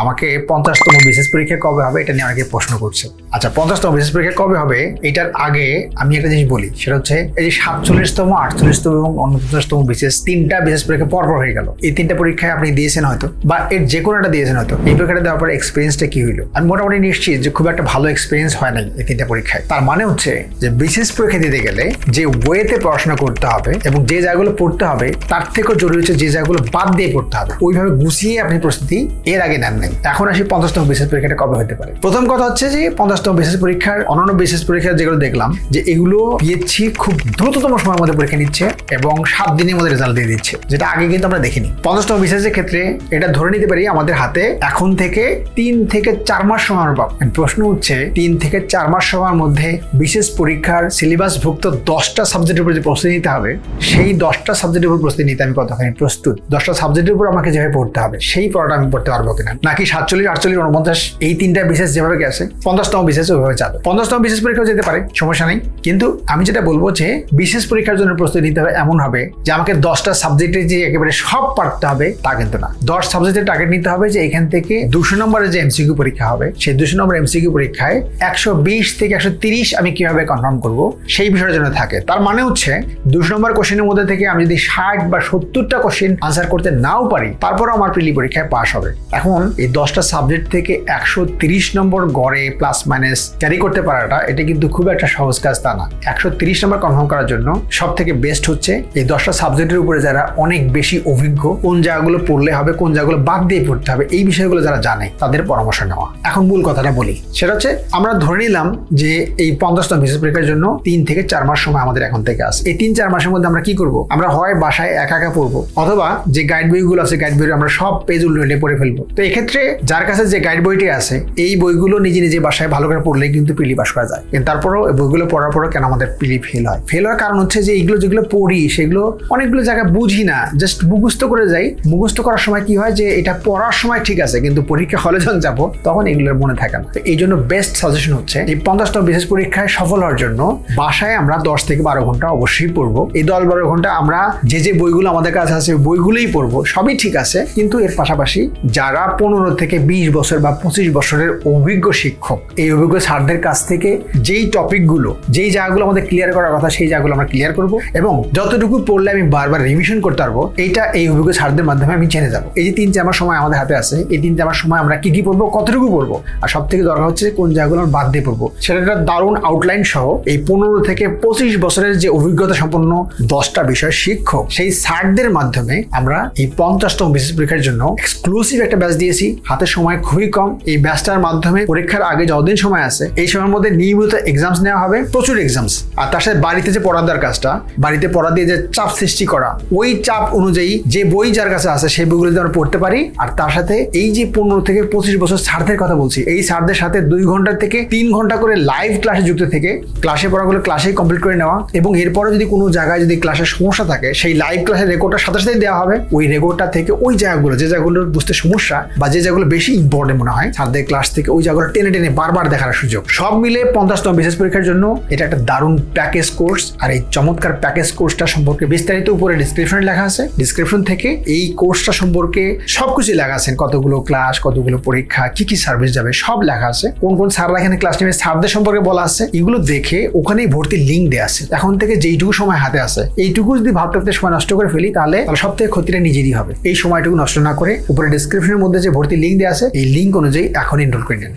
আমাকে পঞ্চাশতম বিশেষ পরীক্ষা কবে হবে এটা নিয়ে অনেকে প্রশ্ন করছে। আচ্ছা পঞ্চাশতম বিশেষ পরীক্ষা কবে হবে এটার আগে আমি একটা জিনিস বলি, সেটা হচ্ছে এই যে সাতচল্লিশতম, আটচল্লিশতম এবং উনপঞ্চাশতম বিশেষ, তিনটা বিশেষ পরীক্ষা পরপর হয়ে গেল। এই তিনটা পরীক্ষায় আপনি দিয়েছেন হয়তো, বা এর যে কোনো একটা দিয়েছেন হয়তো। এই পরীক্ষাটা দেওয়ার পরে এক্সপিরিয়েন্সটা কি হইল? আমি মোটামুটি নিশ্চিত যে খুব একটা ভালো এক্সপিরিয়েন্স হয় নাই এই তিনটা পরীক্ষায়। তার মানে হচ্ছে যে বিশেষ পরীক্ষা দিতে গেলে যে ওয়েতে পড়াশোনা করতে হবে এবং যে জায়গাগুলো পড়তে হবে, তার থেকেও জরুরি হচ্ছে যে জায়গাগুলো বাদ দিয়ে পড়তে হবে। ওইভাবে গুছিয়ে আপনি প্রস্তুতি এর আগে নেন নাই। এখন আসি পঞ্চাশতম বিশেষ পরীক্ষাটা কবে হতে পারে? প্রথম কথা হচ্ছে যে পঞ্চাশতম বিশেষ পরীক্ষার অন্যান্য বিশেষ পরীক্ষা যেগুলো দেখলাম, যে এগুলো পিএইচসি খুব দ্রুততম সময়ের মধ্যে পরীক্ষা নিচ্ছে এবং সাত দিনের মধ্যে রেজাল্ট দিয়ে দিচ্ছে, যেটা আগে কিন্তু আমরা দেখিনি। পঞ্চাশতম বিশেষের ক্ষেত্রে এটা ধরে নিতে পারি আমাদের হাতে এখন থেকে তিন থেকে চার মাস সময় আমরা পাবো। প্রশ্ন হচ্ছে, তিন থেকে চার মাস সময়ের মধ্যে বিশেষ পরীক্ষার সিলেবাসভুক্ত দশটা সাবজেক্টের উপর যে প্রস্তুতি নিতে হবে, সেই দশটা সাবজেক্টের উপর প্রস্তুতি নিতে আমি কতখানি প্রস্তুত? দশটা সাবজেক্টের উপর আমাকে যেভাবে পড়তে হবে, সেই পড়াটা আমি পড়তে পারব কিনা? নাকি সাতচল্লিশ, আটচল্লিশ, উনপঞ্চাশ, এই তিনটা বিশেষ যেভাবে গেছে, পঞ্চাশতম বিশেষ ওইভাবে যাবে পঞ্চাশতম বিশেষ পরীক্ষাও যেতে পারে, সমস্যা নেই। কিন্তু আমি যেটা বলব যে বিশেষ পরীক্ষার জন্য প্রস্তুতি নিতে হবে এমন হবে যে আমাকে দশটা সাবজেক্টে যে একেবারে সব পারতে হবে তা কিন্তু না। দশ সাবজেক্টের টার্গেট নিতে হবে যে এখান থেকে দুশো নম্বরের যে এমসিকিউ পরীক্ষা হবে, সেই দুশো নম্বর এমসিকিউ পরীক্ষায় একশো বিশ থেকে একশো তিরিশ আমি কীভাবে কনফার্ম করব, সেই বিষয়ের জন্য থাকে। তার মানে হচ্ছে দুশো নম্বর কোশ্চেনের মধ্যে থেকে আমি যদি ষাট বা সত্তরটা কোশ্চেন আনসার করতে নাও পারি, তারপরও আমার প্রিলি পরীক্ষায় পাস হবে। এখন এই দশটা সাবজেক্ট থেকে একশো তিরিশ নম্বর গড়ে প্লাস মাইনাস ক্যারি করতে পারাটা, এটা কিন্তু খুব একটা সহজ কাজ তা না। একশো তিরিশ নম্বর কনফার্ম করার জন্য সব থেকে বেস্ট হচ্ছে এই দশটা সাবজেক্টের উপরে যারা অনেক বেশি অভিজ্ঞ, কোন জায়গাগুলো পড়লে হবে, কোন জায়গাগুলো বাদ দিয়ে পড়তে হবে, এই বিষয়গুলো যারা জানে, তাদের পরামর্শ নেওয়া। এখন মূল কথাটা বলি। সেটা হচ্ছে, আমরা ধরে নিলাম যে এই পঞ্চাশতম বিশেষ পরীক্ষার জন্য তিন থেকে চার মাস সময় আমাদের এখন থেকে আছে। এই তিন চার মাসের মধ্যে আমরা কি করব? আমরা হয় বাসায় একা একা পড়ব, অথবা যে গাইড বইগুলো আছে গাইড বই আমরা সব পেজ উল্টে পড়ে ফেলব। তো এক্ষেত্রে যার কাছে যে গাইড বইটি আছে, এই বইগুলো নিজে নিজে বাসায় ভালো করে পড়লেই কিন্তু পিলি পাস করা যায়। কিন্তু তারপরেও এই বইগুলো পড়ার পরও কেন আমাদের পিলি ফেল হয়? ফেল হওয়ার কারণ হচ্ছে যে এইগুলো যেগুলো পড়ি, সেগুলো অনেকগুলো জায়গায় বুঝি না। জাস্ট মুখস্থ করে যাই। মুখস্থ করার সময় কি হয় যে এটা পড়ার সময় ঠিক আছে, কিন্তু পরীক্ষা হলে যখন যাব, তখন এগুলোর মনে থাকে না। এই জন্য বেস্ট সাজেশন হচ্ছে এই পঞ্চাশতম বিশেষ পরীক্ষায় সফল হওয়ার জন্য বাসায় আমরা দশ থেকে বারো ঘণ্টা অবশ্যই পড়ব। এই দশ বারো ঘণ্টা আমরা যে যে বইগুলো আমাদের কাছে আছে বইগুলোই পড়ব। সবই ঠিক আছে, কিন্তু এর পাশাপাশি যারা পনেরো থেকে বিশ বছর বা পঁচিশ বছরের অভিজ্ঞ শিক্ষক। এই অভিজ্ঞ স্যারদের কাছ থেকে যেই টপিকগুলো, যেই জায়গাগুলো আমাদের ক্লিয়ার করার কথা, সেই জায়গাগুলো আমরা ক্লিয়ার করব এবং যতটুকু পড়লে আমি বারবার রিভিশন করতে পারব, এইটা এই অভিজ্ঞ স্যারদের মাধ্যমে আমি জেনে যাব। এই যে তিন চার সময় আমাদের হাতে আছে, এই তিন চার মাস সময় আমরা কি কি পড়ব, কতটুকু পড়ব, আর সব থেকে দরকার হচ্ছে কোন জায়গাগুলো আমরা বাদ দিয়ে পড়ব। সেটা দারুণ আউটলাইন সহ এই পনেরো থেকে পঁচিশ বছরের যে অভিজ্ঞতা সম্পন্ন দশটা বিষয় শিক্ষক, সেই স্যারদের মাধ্যমে আমরা এই পঞ্চাশতম বিশেষ পরীক্ষার জন্য এক্সক্লুসিভ একটা ব্যাচ দিয়েছি। হাতে সময় খুবই কম। এই ব্যাচটার মাধ্যমে পরীক্ষার আগে যতদিন সময় আছে, এই সময়ের মধ্যে নিয়মিত এক্সামস নেওয়া হবে, প্রচুর এক্সামস আর তার সাথে বাড়িতে যে পড়া দেওয়ার কাজটা, বাড়িতে পড়া দিয়ে যে চাপ সৃষ্টি করা, ওই চাপ অনুযায়ী যে বই যার কাছে আছে, সেই বইগুলো আমরা পড়তে পারি। আর তার সাথে এই যে পনেরো থেকে পঁচিশ বছর স্যারদের কথা বলছি, এই স্যারদের সাথে দুই ঘণ্টা থেকে তিন ঘণ্টা করে লাইভ ক্লাসে যুক্ত থেকে ক্লাসে পড়াগুলো ক্লাসেই কমপ্লিট করে নেওয়া এবং এরপরে যদি কোনো জায়গায় যদি ক্লাসের সমস্যা থাকে, সেই লাইভ ক্লাসের রেকর্ডটার সাথে সাথে দেওয়া হবে। ওই রেকর্ডটা থেকে ওই জায়গাগুলো, যে জায়গাগুলো বুঝতে সমস্যা বা যে জায়গাগুলো বেশি ইম্পর্টেন্ট মনে হয়। স্যারদের ক্লাস থেকে ওই জায়গাগুলো টেনে টেনে বারবার দেখার সুযোগ। সব মিলে পঞ্চাশতম বিশেষ পরীক্ষার জন্য এটা একটা দারুণ প্যাকেজ কোর্স আর এই চমৎকার প্যাকেজ কোর্সটা সম্পর্কে বিস্তারিত উপরে ডিসক্রিপশনে লেখা আছে। ডিসক্রিপশন থেকে এই কোর্সটা সম্পর্কে সবকিছু লেখা আছে। কতগুলো ক্লাস কতগুলো পরীক্ষা, কি কি সার্ভিস যাবে, সব লেখা আছে। কোন কোন স্যাররা এখানে ক্লাস নেবে স্যারদের সম্পর্কে বলা আছে। এগুলো দেখে ওখানেই ভর্তির লিঙ্ক দেওয়া আছে। এখন থেকে যেইটুকু সময় হাতে আছে, এইটুকু যদি ভাবতে ভাবতে সময় নষ্ট করে ফেলি, তাহলে সব থেকে ক্ষতিটা নিজেরই হবে। এই সময়টুকু নষ্ট না করে উপরে ডিসক্রিপশনের মধ্যে যে ভর্তি লিঙ্ক দেওয়া আছে এই লিঙ্ক অনুযায়ী এখন এনরোল করে নেন।